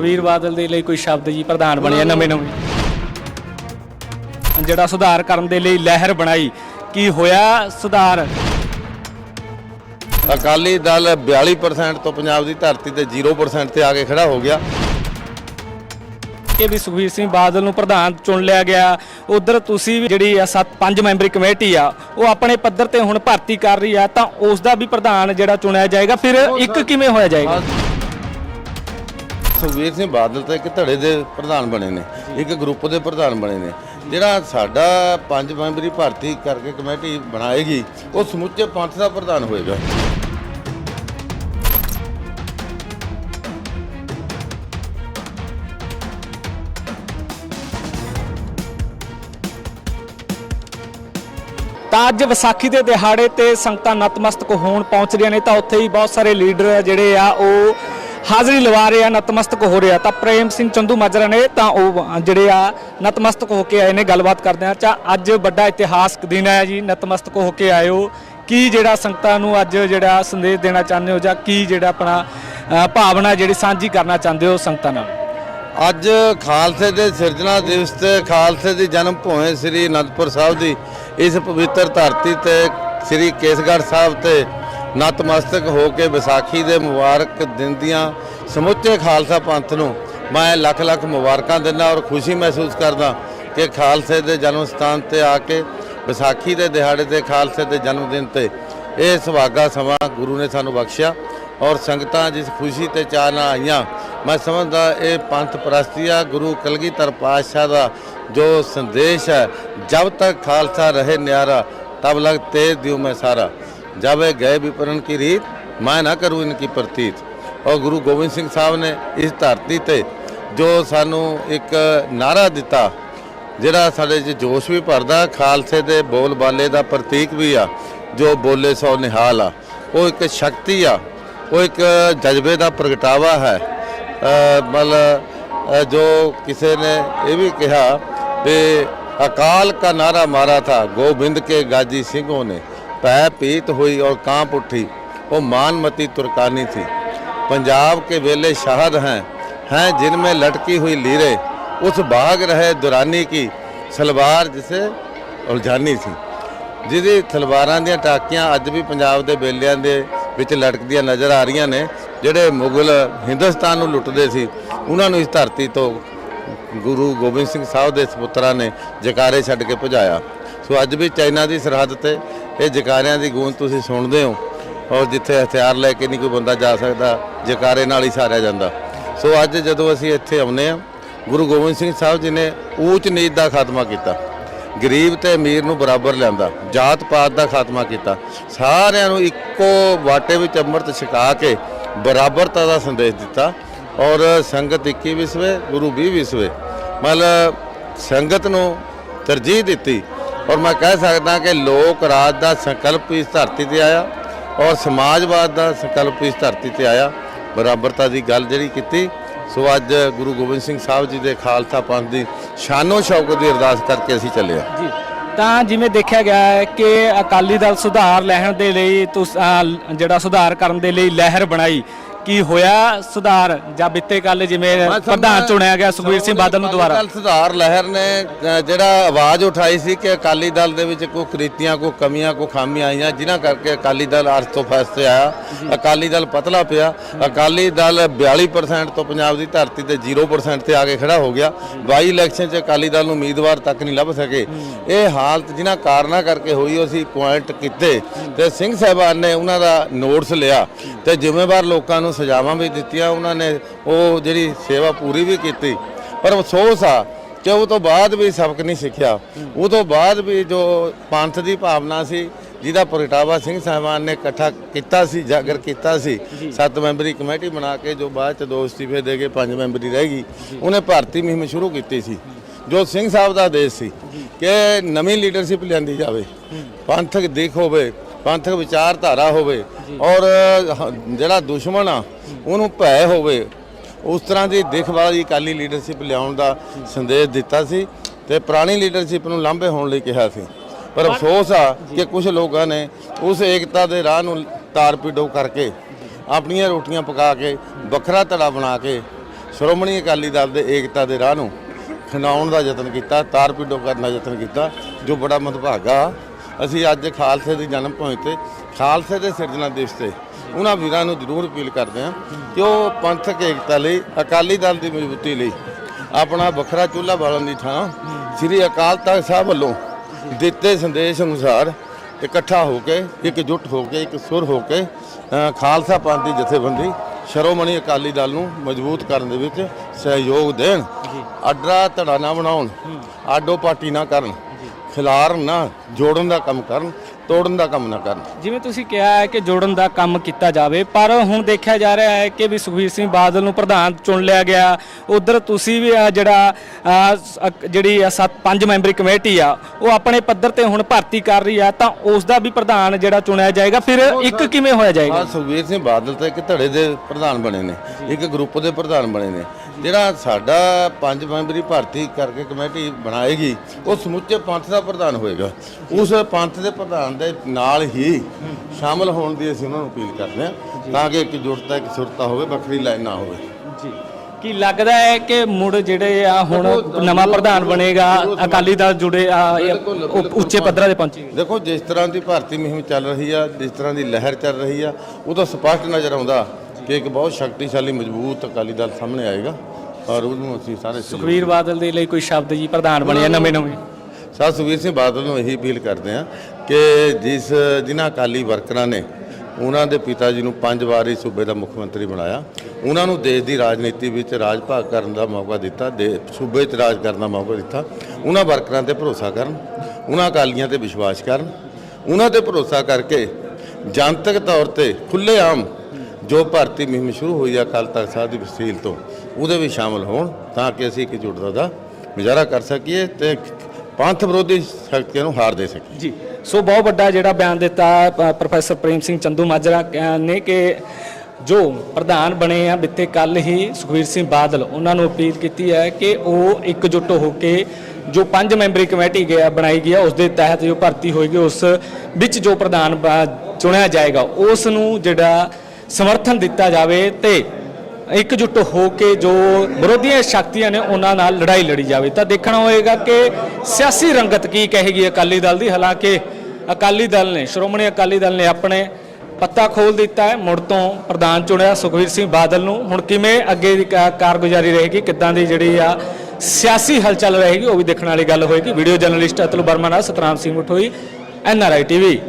ਸੁਖਵੀਰ ਬਾਦਲ ਦੇ ਲਈ ਕੋਈ ਸ਼ਬਦ ਜੀ ਪ੍ਰਧਾਨ ਬਣੇ ਆ ਨਵੇਂ ਨਵੇਂ। ਜਿਹੜਾ ਸੁਧਾਰ ਕਰਨ ਦੇ ਲਈ ਲਹਿਰ ਬਣਾਈ ਕੀ ਹੋਇਆ ਸੁਧਾਰ? ਅਕਾਲੀ ਦਲ 42% ਤੋਂ ਪੰਜਾਬ ਦੀ ਧਰਤੀ ਤੇ 0% ਤੇ ਆ ਕੇ ਖੜਾ ਹੋ ਗਿਆ। ਕਿ ਵੀ ਸੁਖਵੀਰ ਸਿੰਘ ਬਾਦਲ ਨੂੰ ਪ੍ਰਧਾਨ ਚੁਣ ਲਿਆ ਗਿਆ। ਉਧਰ ਤੁਸੀਂ ਵੀ ਜਿਹੜੀ ਆ ਸੱਤ ਪੰਜ ਮੈਂਬਰੀ ਕਮੇਟੀ ਆ ਉਹ ਆਪਣੇ ਪੱਧਰ ਤੇ ਹੁਣ ਭਰਤੀ ਕਰ ਰਹੀ ਆ ਤਾਂ ਉਸ ਦਾ ਵੀ ਪ੍ਰਧਾਨ ਜਿਹੜਾ ਚੁਣਿਆ ਜਾਏਗਾ ਫਿਰ ਇੱਕ ਕਿਵੇਂ ਹੋਇਆ ਜਾਏਗਾ? ਸੁਖਵੀਰ ਸਿੰਘ ਬਾਦਲ ਤਾਂ ਇੱਕ ਧੜੇ ਦੇ ਪ੍ਰਧਾਨ ਬਣੇ ਨੇ, ਇੱਕ ਗਰੁੱਪ ਦੇ ਪ੍ਰਧਾਨ ਬਣੇ ਨੇ। ਜਿਹੜਾ ਸਾਡਾ ਪੰਜ ਮੈਂਬਰੀ ਭਰਤੀ ਕਰਕੇ ਕਮੇਟੀ ਬਣਾਏਗੀ, ਉਹ ਸਮੁੱਚੇ ਪੰਥ ਦਾ ਪ੍ਰਧਾਨ ਹੋਏਗਾ। ਤਾਂ ਅੱਜ ਵਿਸਾਖੀ ਦੇ ਦਿਹਾੜੇ ਤੇ ਸੰਗਤਾਂ ਨਤਮਸਤਕ ਹੋਣ ਪਹੁੰਚ ਰਹੀਆਂ ਨੇ, ਤਾਂ ਉੱਥੇ ਹੀ ਬਹੁਤ ਸਾਰੇ ਲੀਡਰ ਜਿਹੜੇ ਆ, ਉਹ ਹਾਜ਼ਰੀ ਲਵਾ ਰਹੇ ਆ, ਨਤਮਸਤਕ ਹੋ ਰਹੇ ਆ। ਤਾਂ ਪ੍ਰੇਮ ਸਿੰਘ ਚੰਦੂ ਮਾਜਰਾ ਨੇ ਤਾਂ ਉਹ ਜਿਹੜੇ ਆ, ਨਤਮਸਤਕ ਹੋ ਕੇ ਆਏ ਨੇ, ਗੱਲਬਾਤ ਕਰਦੇ ਆ। ਚਾ ਅੱਜ ਵੱਡਾ ਇਤਿਹਾਸਕ ਦਿਨ ਹੈ ਜੀ, ਨਤਮਸਤਕ ਹੋ ਕੇ ਆਇਓ ਕੀ ਜਿਹੜਾ ਸੰਗਤਾਂ ਨੂੰ ਅੱਜ ਜਿਹੜਾ ਸੰਦੇਸ਼ ਦੇਣਾ ਚਾਹੁੰਦੇ ਹੋ ਜਾਂ ਕੀ ਜਿਹੜਾ ਆਪਣਾ ਭਾਵਨਾ ਜਿਹੜੀ ਸਾਂਝੀ ਕਰਨਾ ਚਾਹੁੰਦੇ ਹੋ ਸੰਗਤਾਂ ਨਾਲ? ਅੱਜ ਖਾਲਸੇ ਦੇ ਸਿਰਜਣਾ ਦਿਵਸ ਤੇ ਖਾਲਸੇ ਦੀ ਜਨਮ ਭੂਮੀ ਸ੍ਰੀ ਅਨੰਦਪੁਰ ਸਾਹਿਬ ਦੀ ਇਸ ਪਵਿੱਤਰ ਧਰਤੀ ਤੇ ਸ੍ਰੀ ਕੇਸਗੜ੍ਹ ਸਾਹਿਬ ਤੇ ਨਤਮਸਤਕ ਹੋ ਕੇ ਵਿਸਾਖੀ ਦੇ ਮੁਬਾਰਕ ਦਿਨ ਦੀਆਂ ਸਮੁੱਚੇ ਖਾਲਸਾ ਪੰਥ ਨੂੰ ਮੈਂ ਲੱਖ ਲੱਖ ਮੁਬਾਰਕਾਂ ਦਿੰਦਾ ਔਰ ਖੁਸ਼ੀ ਮਹਿਸੂਸ ਕਰਦਾ ਕਿ ਖਾਲਸੇ ਦੇ ਜਨਮ ਸਥਾਨ ਤੇ ਆ ਕੇ ਵਿਸਾਖੀ ਦੇ ਦਿਹਾੜੇ ਤੇ ਖਾਲਸੇ ਦੇ ਜਨਮ ਦਿਨ ਤੇ ਇਹ ਸੁਹਾਗਾ ਸਮਾਂ ਗੁਰੂ ਨੇ ਸਾਨੂੰ ਬਖਸ਼ਿਆ ਔਰ ਸੰਗਤਾਂ ਜਿਸ ਖੁਸ਼ੀ ਤੇ ਚਾਅ ਨਾਲ ਆਈਆਂ, ਮੈਂ ਸਮਝਦਾ ਇਹ ਪੰਥ ਪ੍ਰਸਤੀ ਆ, ਗੁਰੂ ਕਲਗੀਧਰ ਪਾਤਸ਼ਾਹ ਦਾ ਜੋ ਸੰਦੇਸ਼ ਹੈ, ਜਬ ਤੱਕ ਖਾਲਸਾ ਰਹੇ ਨਿਆਰਾ, ਤਬ ਲਗ ਤੇਜ ਦਿਉ ਮੈਂ ਸਾਰਾ। ਜਬ ਇਹ ਗਏ ਵਿਪਰਨ ਕੀ ਰੀਤ ਮੈਂ ਨਾ ਕਰੂੰ ਇਨਕੀ ਪ੍ਰਤੀਤ ਔਰ ਗੁਰੂ ਗੋਬਿੰਦ ਸਿੰਘ ਸਾਹਿਬ ਨੇ ਇਸ ਧਰਤੀ ਤੇ ਜੋ ਸਾਨੂੰ ਇੱਕ ਨਾਰਾ ਦਿੱਤਾ ਜਿਹੜਾ ਸਾਡੇ 'ਚ ਜੋਸ਼ ਵੀ ਭਰਦਾ ਖਾਲਸੇ ਦੇ ਬੋਲ ਬਾਲੇ ਦਾ ਪ੍ਰਤੀਕ ਵੀ ਆ ਜੋ ਬੋਲੇ ਸੋ ਨਿਹਾਲ ਆ ਉਹ ਇੱਕ ਸ਼ਕਤੀ ਆ ਉਹ ਇੱਕ ਜਜ਼ਬੇ ਦਾ ਪ੍ਰਗਟਾਵਾ ਹੈ ਅ, ਮਤਲਬ ਅ, ਜੋ ਕਿਸੇ ਨੇ ਇਹ ਵੀ ਕਿਹਾ ਵੀ ਅਕਾਲ का नारा मारा था गोविंद के गाजी सिंहों ने पै पीत हुई और कांप उठी वो मानमती तुर्कानी थी पंजाब के वेले शहद हैं हैं जिनमें लटकी हुई लीरे उस भाग रहे दुरानी की सलवार जिसे उलझानी थी ਜਿਹਦੀ ਤਲਵਾਰਾਂ ਦੀਆਂ ਟਾਕੀਆਂ ਅੱਜ ਵੀ ਪੰਜਾਬ ਦੇ ਬੇਲਿਆਂ ਦੇ ਵਿੱਚ ਲਟਕਦੀਆਂ ਨਜ਼ਰ ਆ ਰਹੀਆਂ ਨੇ ਜਿਹੜੇ ਮੁਗਲ ਹਿੰਦੁਸਤਾਨ ਨੂੰ ਲੁੱਟਦੇ ਸੀ ਉਹਨਾਂ ਨੂੰ ਇਸ ਧਰਤੀ ਤੋਂ ਗੁਰੂ ਗੋਬਿੰਦ ਸਿੰਘ ਸਾਹਿਬ ਦੇ ਸਪੁੱਤਰਾਂ ਨੇ ਜਕਾਰੇ ਛੱਡ ਕੇ ਭਜਾਇਆ ਸੋ ਅੱਜ ਵੀ ਚਾਈਨਾ ਦੀ ਸਰਹੱਦ ਤੇ ਇਹ ਜਕਾਰਿਆਂ ਦੀ ਗੂੰਜ ਤੁਸੀਂ ਸੁਣਦੇ ਹੋ ਔਰ ਜਿੱਥੇ ਹਥਿਆਰ ਲੈ ਕੇ ਨਹੀਂ ਕੋਈ ਬੰਦਾ ਜਾ ਸਕਦਾ, ਜਕਾਰੇ ਨਾਲ ਹੀ ਸਾਰਿਆ ਜਾਂਦਾ। ਸੋ ਅੱਜ ਜਦੋਂ ਅਸੀਂ ਇੱਥੇ ਆਉਨੇ ਆ ਗੁਰੂ ਗੋਬਿੰਦ ਸਿੰਘ ਸਾਹਿਬ ਜੀ ਨੇ ਊਚ ਨੀਚ ਦਾ ਖਾਤਮਾ ਕੀਤਾ। ਗਰੀਬ ਤੇ ਅਮੀਰ ਨੂੰ ਬਰਾਬਰ ਲਿਆਂਦਾ, ਜਾਤ ਪਾਤ ਦਾ ਖਾਤਮਾ ਕੀਤਾ। ਸਾਰਿਆਂ ਨੂੰ ਇੱਕੋ ਵਾਟੇ ਵਿੱਚ ਅੰਮ੍ਰਿਤ ਛਕਾ ਕੇ ਬਰਾਬਰਤਾ ਦਾ ਸੰਦੇਸ਼ ਦਿੱਤਾ ਔਰ ਸੰਗਤ 21 ਵਿਸਵੇ ਗੁਰੂ 20 ਵਿਸਵੇ ਮਤਲਬ ਸੰਗਤ ਨੂੰ ਤਰਜੀਹ ਦਿੱਤੀ ਔਰ ਮੈਂ ਕਹਿ ਸਕਦਾ ਕਿ ਲੋਕ ਰਾਜ ਦਾ ਸੰਕਲਪ ਇਸ ਧਰਤੀ ਤੇ ਆਇਆ ਔਰ ਸਮਾਜਵਾਦ ਦਾ ਸੰਕਲਪ ਇਸ ਧਰਤੀ ਤੇ ਆਇਆ। ਬਰਾਬਰਤਾ ਦੀ ਗੱਲ ਜਿਹੜੀ ਕੀਤੀ, ਸੋ ਅੱਜ ਗੁਰੂ ਗੋਬਿੰਦ ਸਿੰਘ ਸਾਹਿਬ ਜੀ ਦੇ ਖਾਲਸਾ ਪੰਥ ਦੀ ਸ਼ਾਨੋ ਸ਼ੌਕਤ ਦੀ ਅਰਦਾਸ ਕਰਕੇ ਅਸੀਂ ਚੱਲੇ ਆ ਜੀ, ਤਾਂ ਜਿਵੇਂ ਦੇਖਿਆ ਗਿਆ ਹੈ ਕਿ ਅਕਾਲੀ ਦਲ ਸੁਧਾਰ ਲੈਣ ਦੇ ਲਈ ਤੁਸ ਜਿਹੜਾ ਸੁਧਾਰ ਕਰਨ ਦੇ ਲਈ ਲਹਿਰ ਬਣਾਈ। ਕੀ ਹੋਇਆ ਸੁਧਾਰ ਜਾਂ ਬਿੱਤੇ ਕੱਲ ਜਿਵੇਂ ਪ੍ਰਧਾਨ ਚੁਣਿਆ ਗਿਆ ਸੁਖਬੀਰ ਸਿੰਘ ਬਾਦਲ ਨੂੰ ਦੁਬਾਰਾ? ਸੁਧਾਰ ਲਹਿਰ ਨੇ ਜਿਹੜਾ ਆਵਾਜ਼ ਉਠਾਈ ਸੀ ਕਿ ਅਕਾਲੀ ਦਲ ਦੇ ਵਿੱਚ ਕੋਈ ਕ੍ਰਿਤੀਆਂ ਕੋਈ ਕਮੀਆਂ ਕੋਈ ਖਾਮੀਆਂ ਆਈਆਂ ਜਿਨ੍ਹਾਂ ਕਰਕੇ ਅਕਾਲੀ ਦਲ ਅਰਥ ਤੋਂ ਫਸਤੇ ਆਇਆ। ਅਕਾਲੀ ਦਲ ਪਤਲਾ ਪਿਆ। ਅਕਾਲੀ ਦਲ 42% ਤੋਂ ਪੰਜਾਬ ਦੀ ਧਰਤੀ ਤੇ 0% ਤੇ ਆ ਕੇ ਖੜਾ ਹੋ ਗਿਆ। ਬਾਈ ਇਲੈਕਸ਼ਨ 'ਚ ਅਕਾਲੀ ਦਲ ਨੂੰ ਉਮੀਦਵਾਰ ਤੱਕ ਨਹੀਂ ਲੱਭ ਸਕੇ। ਇਹ ਹਾਲਤ ਜਿਨ੍ਹਾਂ ਕਾਰਨਾਂ ਕਰਕੇ ਹੋਈ ਅਸੀਂ ਪੁਆਇੰਟ ਕੀਤੇ। ਤੇ ਸਿੰਘ ਸਾਹਿਬਾਨ ਨੇ ਉਹਨਾਂ ਦਾ ਨੋਟਸ ਲਿਆ। ਤੇ ਜ਼ਿੰਮੇਵਾਰ ਲੋਕਾਂ ਨੂੰ ਸਜ਼ਾਵਾਂ ਵੀ ਦਿੱਤੀਆਂ ਉਹਨਾਂ ਨੇ ਉਹ ਜਿਹੜੀ ਸੇਵਾ ਪੂਰੀ ਵੀ ਕੀਤੀ। ਪਰ ਅਫਸੋਸ ਆ ਕਿ ਉਹ ਤੋਂ ਬਾਅਦ ਵੀ ਸਬਕ ਨਹੀਂ ਸਿੱਖਿਆ। ਉਹ ਤੋਂ ਬਾਅਦ ਵੀ ਜੋ ਪੰਥ ਦੀ ਭਾਵਨਾ ਸੀ ਜਿਹਦਾ ਪ੍ਰਗਟਾਵਾ ਸਿੰਘ ਸਾਹਿਬਾਨ ਨੇ ਇਕੱਠਾ ਕੀਤਾ ਸੀ ਜਾਗਰ ਕੀਤਾ ਸੀ ਸੱਤ ਮੈਂਬਰੀ ਕਮੇਟੀ ਬਣਾ ਕੇ ਜੋ ਬਾਅਦ ਚ ਦੋ ਅਸਤੀਫੇ ਦੇ ਕੇ ਪੰਜ ਮੈਂਬਰੀ ਰਹਿ ਗਈ ਉਹਨੇ ਭਾਰਤੀ ਮੁਹਿੰਮ ਸ਼ੁਰੂ ਕੀਤੀ ਸੀ। ਜੋ ਸਿੰਘ ਸਾਹਿਬ ਦਾ ਆਦੇਸ਼ ਸੀ ਕਿ ਨਵੀਂ ਲੀਡਰਸ਼ਿਪ ਲਿਆਂਦੀ ਜਾਵੇ। ਪੰਥਕ ਦੇਖ ਹੋਵੇ ਪੰਥਕ ਵਿਚਾਰਧਾਰਾ ਹੋਵੇ ਔਰ ਜਿਹੜਾ ਦੁਸ਼ਮਣ ਆ ਉਹਨੂੰ ਭੈ ਹੋਵੇ ਉਸ ਤਰ੍ਹਾਂ ਦੀ ਦਿਖ ਵਾਲੀ ਅਕਾਲੀ ਲੀਡਰਸ਼ਿਪ ਲਿਆਉਣ ਦਾ ਸੰਦੇਸ਼ ਦਿੱਤਾ ਸੀ ਤੇ ਪੁਰਾਣੀ ਲੀਡਰਸ਼ਿਪ ਨੂੰ ਲਾਂਭੇ ਹੋਣ ਲਈ ਕਿਹਾ ਸੀ। ਪਰ ਅਫਸੋਸ ਆ ਕਿ ਕੁਝ ਲੋਕਾਂ ਨੇ ਉਸ ਏਕਤਾ ਦੇ ਰਾਹ ਨੂੰ ਤਾਰ ਪੀੜੋ ਕਰਕੇ ਆਪਣੀਆਂ ਰੋਟੀਆਂ ਪਕਾ ਕੇ ਵੱਖਰਾ ਧੜਾ ਬਣਾ ਕੇ ਸ਼੍ਰੋਮਣੀ ਅਕਾਲੀ ਦਲ ਦੇ ਏਕਤਾ ਦੇ ਰਾਹ ਨੂੰ ਖਿੰਡਾਉਣ ਦਾ ਯਤਨ ਕੀਤਾ ਤਾਰਪੀਡੋ ਕਰਨ ਦਾ ਯਤਨ ਕੀਤਾ ਜੋ ਬੜਾ ਮੰਦਭਾਗਾ ਅਸੀਂ ਅੱਜ ਖਾਲਸੇ ਦੀ ਜਨਮ ਭੂਮੀ ਤੇ ਖਾਲਸੇ ਦੇ ਸਿਰਜਣਾ ਦਿਵਸ ਤੇ ਉਹਨਾਂ ਵੀਰਾਂ ਨੂੰ ਜ਼ਰੂਰ ਅਪੀਲ ਕਰਦੇ ਹਾਂ ਕਿ ਉਹ ਪੰਥਕ ਏਕਤਾ ਲਈ ਅਕਾਲੀ ਦਲ ਦੀ ਮਜ਼ਬੂਤੀ ਲਈ ਆਪਣਾ ਵੱਖਰਾ ਚੁੱਲ੍ਹਾ ਬਾਲਣ ਦੀ ਥਾਂ ਸ੍ਰੀ ਅਕਾਲ ਤਖਤ ਸਾਹਿਬ ਵੱਲੋਂ ਦਿੱਤੇ ਸੰਦੇਸ਼ ਅਨੁਸਾਰ ਇਕੱਠਾ ਹੋ ਕੇ ਇਕਜੁੱਟ ਹੋ ਕੇ ਇੱਕ ਸੁਰ ਹੋ ਕੇ ਖਾਲਸਾ ਪੰਥ ਦੀ ਜਥੇਬੰਦੀ ਸ਼ਰੋਮਣੀ ਅਕਾਲੀ ਦਲ ਨੂੰ ਮਜ਼ਬੂਤ ਕਰਨ ਦੇ ਵਿੱਚ ਸਹਿਯੋਗ ਦੇਣ ਅੱਡਰਾ ਧੜਾ ਨਾ ਬਣਾਉਣ ਆਡੋ ਪਾਰਟੀ ਨਾ ਕਰਨ ਖਿਲਾਰ ਨਾ ਜੋੜਨ ਦਾ ਕੰਮ ਕਰਨ ਤੋੜਨ ਦਾ ਕੰਮ ਨਾ ਕਰਨ। ਜਿਵੇਂ ਤੁਸੀਂ ਕਿਹਾ ਹੈ ਕਿ ਜੋੜਨ ਦਾ ਕੰਮ ਕੀਤਾ ਜਾਵੇ ਪਰ ਹੁਣ ਦੇਖਿਆ ਜਾ ਰਿਹਾ ਹੈ ਕਿ ਵੀ ਸੁਖਬੀਰ ਸਿੰਘ ਬਾਦਲ ਨੂੰ ਪ੍ਰਧਾਨ ਚੁਣ ਲਿਆ ਗਿਆ। ਉਧਰ ਤੁਸੀਂ ਵੀ ਆ ਜਿਹੜਾ ਆ, ਸ- ਅ, ਜਿਹੜੀ ਆ ਸੱਤ ਪੰਜ ਮੈਂਬਰੀ ਕਮੇਟੀ ਆ ਉਹ ਆਪਣੇ ਪੱਧਰ ਤੇ ਹੁਣ ਭਰਤੀ ਕਰ ਰਹੀ ਆ ਤਾਂ ਉਸ ਦਾ ਵੀ ਪ੍ਰਧਾਨ ਜਿਹੜਾ ਚੁਣਿਆ ਜਾਏਗਾ ਫਿਰ ਇੱਕ ਕਿਵੇਂ ਹੋਇਆ ਜਾਏਗਾ? ਆ ਸੁਖਬੀਰ ਸਿੰਘ ਬਾਦਲ ਤਾਂ ਇੱਕ ਧੜੇ ਦੇ ਪ੍ਰਧਾਨ ਬਣੇ ਨੇ ਇੱਕ ਗਰੁੱਪ ਦੇ ਪ੍ਰਧਾਨ ਬਣੇ ਨੇ। ਜਿਹੜਾ ਸਾਡਾ ਪੰਜ ਮੈਂਬਰੀ ਭਰਤੀ ਕਰਕੇ ਕਮੇਟੀ ਬਣਾਏਗੀ ਉਹ ਸਮੁੱਚੇ ਪੰਥ ਦਾ ਪ੍ਰਧਾਨ ਹੋਏਗਾ। ਉਸ ਪੰਥ ਦੇ ਪ੍ਰਧਾਨ ਦੇ ਨਾਲ ਹੀ ਸ਼ਾਮਲ ਹੋਣ ਦੀ ਅਸੀਂ ਉਹਨਾਂ ਨੂੰ ਅਪੀਲ ਕਰਦੇ ਹਾਂ ਤਾਂ ਕਿ ਇੱਕ ਜੁੜਤਾ ਇੱਕ ਸੁਰਤਾ ਹੋਵੇ ਵੱਖਰੀ ਲਾਈਨ ਨਾ ਹੋਵੇ। ਜੀ। ਕੀ ਲੱਗਦਾ ਹੈ ਕਿ ਮੁੜ ਜਿਹੜੇ ਆ ਹੁਣ ਨਵਾਂ ਪ੍ਰਧਾਨ ਬਣੇਗਾ ਅਕਾਲੀ ਦਲ ਜੁੜੇ ਆ ਉੱਚੇ ਪੱਧਰਾਂ ਤੇ ਪਹੁੰਚੇਗਾ ਦੇਖੋ ਜਿਸ ਤਰ੍ਹਾਂ ਦੀ ਭਾਰਤੀ ਮੁਹਿੰਮ ਚੱਲ ਰਹੀ ਆ ਜਿਸ ਤਰ੍ਹਾਂ ਦੀ ਲਹਿਰ ਚੱਲ ਰਹੀ ਆ ਉਹ ਤਾਂ ਸਪਸ਼ਟ ਨਜ਼ਰ ਆਉਂਦਾ। ਕਿ ਇੱਕ ਬਹੁਤ ਸ਼ਕਤੀਸ਼ਾਲੀ ਮਜ਼ਬੂਤ ਅਕਾਲੀ ਦਲ ਸਾਹਮਣੇ ਆਏਗਾ ਔਰ ਉਹਨੂੰ ਅਸੀਂ ਸਾਰੇ ਸੁਖਬੀਰ ਬਾਦਲ ਦੇ ਲਈ ਕੋਈ ਸ਼ਬਦ ਜੀ ਪ੍ਰਧਾਨ ਬਣੇ ਨਵੇਂ ਨਵੇਂ? ਸਾਧ ਸੁਖਬੀਰ ਸਿੰਘ ਬਾਦਲ ਨੂੰ ਇਹੀ ਅਪੀਲ ਕਰਦੇ ਆ ਕਿ ਜਿਸ ਜਿਨ੍ਹਾਂ ਅਕਾਲੀ ਵਰਕਰਾਂ ਨੇ ਉਹਨਾਂ ਦੇ ਪਿਤਾ ਜੀ ਨੂੰ ਪੰਜ ਵਾਰ ਇਸ ਸੂਬੇ ਦਾ ਮੁੱਖ ਮੰਤਰੀ ਬਣਾਇਆ ਉਹਨਾਂ ਨੂੰ ਦੇਸ਼ ਦੀ ਰਾਜਨੀਤੀ ਵਿੱਚ ਰਾਜ ਭਾਗ ਕਰਨ ਦਾ ਮੌਕਾ ਦਿੱਤਾ ਸੂਬੇ 'ਚ ਰਾਜ ਕਰਨ ਦਾ ਮੌਕਾ ਦਿੱਤਾ ਉਹਨਾਂ ਵਰਕਰਾਂ ਤੇ ਭਰੋਸਾ ਕਰਨ ਉਹਨਾਂ ਅਕਾਲੀਆਂ ਤੇ ਵਿਸ਼ਵਾਸ ਕਰਨ ਉਹਨਾਂ ਤੇ ਭਰੋਸਾ ਕਰਕੇ ਜਨਤਕ ਤੌਰ ਤੇ ਖੁੱਲ੍ਹੇਆਮ ਜੋ ਭਰਤੀ ਮੁਹਿੰਮ ਸ਼ੁਰੂ ਹੋਈ ਆ ਅਕਾਲ ਤਖਤ ਸਾਹਿਬ ਦੀ ਵਸੀਲ ਤੋਂ, ਉਹਦੇ ਵਿੱਚ ਸ਼ਾਮਲ ਹੋਣ ਤਾਂ ਕਿ ਅਸੀਂ ਇੱਕ ਜੁੜਦਾ ਦਾ ਮੁਜ਼ਾਹਰਾ ਕਰ ਸਕੀਏ ਤੇ ਪੰਥ ਵਿਰੋਧੀ ਸ਼ਕਤੀਆਂ ਨੂੰ ਹਾਰ ਦੇ ਸਕੀਏ। ਜੀ, ਸੋ ਬਹੁਤ ਵੱਡਾ ਜਿਹੜਾ ਬਿਆਨ ਦਿੱਤਾ ਪ੍ਰੋਫੈਸਰ ਪ੍ਰੇਮ ਸਿੰਘ ਚੰਦੂ ਮਾਜਰਾ ਨੇ ਕਿ ਜੋ ਪ੍ਰਧਾਨ ਬਣੇ ਆ ਬਿੱਤੇ ਕੱਲ ਹੀ ਸੁਖਵੀਰ ਸਿੰਘ ਬਾਦਲ, ਉਹਨਾਂ ਨੂੰ ਅਪੀਲ ਕੀਤੀ ਹੈ ਕਿ ਉਹ ਇਕਜੁੱਟ ਹੋ ਕੇ ਜੋ ਪੰਜ ਮੈਂਬਰੀ ਕਮੇਟੀ ਗਿਆ, ਬਣਾਈ ਗਈ ਹੈ ਉਸ ਦੇ ਤਹਿਤ ਜੋ ਭਰਤੀ ਹੋਏਗੀ ਉਸ ਵਿੱਚ ਜੋ ਪ੍ਰਧਾਨ ਬ- ਚੁਣਿਆ ਜਾਏਗਾ, ਉਸ ਨੂੰ ਜਿਹੜਾ ਸਮਰਥਨ ਦਿੱਤਾ ਜਾਵੇ ਤੇ ਇਕਜੁੱਟ ਹੋ ਕੇ ਜੋ ਵਿਰੋਧੀਆਂ ਸ਼ਕਤੀਆਂ ਨੇ ਉਹਨਾਂ ਨਾਲ ਲੜਾਈ ਲੜੀ ਜਾਵੇ। ਤਾਂ ਦੇਖਣਾ ਹੋਏਗਾ ਕਿ ਸਿਆਸੀ ਰੰਗਤ ਕੀ ਕਹੇਗੀ ਅਕਾਲੀ ਦਲ ਦੀ। ਹਾਲਾਂਕਿ ਅਕਾਲੀ ਦਲ ਨੇ, ਸ਼੍ਰੋਮਣੀ ਅਕਾਲੀ ਦਲ ਨੇ ਆਪਣੇ ਪੱਤਾ ਖੋਲ ਦਿੱਤਾ ਹੈ, ਮੁੜ ਤੋਂ ਪ੍ਰਧਾਨ ਚੁਣਿਆ ਸੁਖਵੀਰ ਸਿੰਘ ਬਾਦਲ ਨੂੰ। ਹੁਣ ਕਿਵੇਂ ਅੱਗੇ ਦੀ ਕਾ- ਕਾਰਗੁਜ਼ਾਰੀ ਰਹੇਗੀ, ਕਿੱਦਾਂ ਦੀ ਜਿਹੜੀ ਆ ਸਿਆਸੀ ਹਲਚਲ ਰਹੇਗੀ, ਉਹ ਵੀ ਦੇਖਣ ਵਾਲੀ ਗੱਲ ਹੋਏਗੀ। ਵੀਡੀਓ ਜਰਨਲਿਸਟ ਅਤੁਲ ਵਰਮਾ ਨਾਲ ਸਤਨਾਮ ਸਿੰਘ ਮਠੋਈ ਐਨਆਰਆਈ ਟੀਵੀ।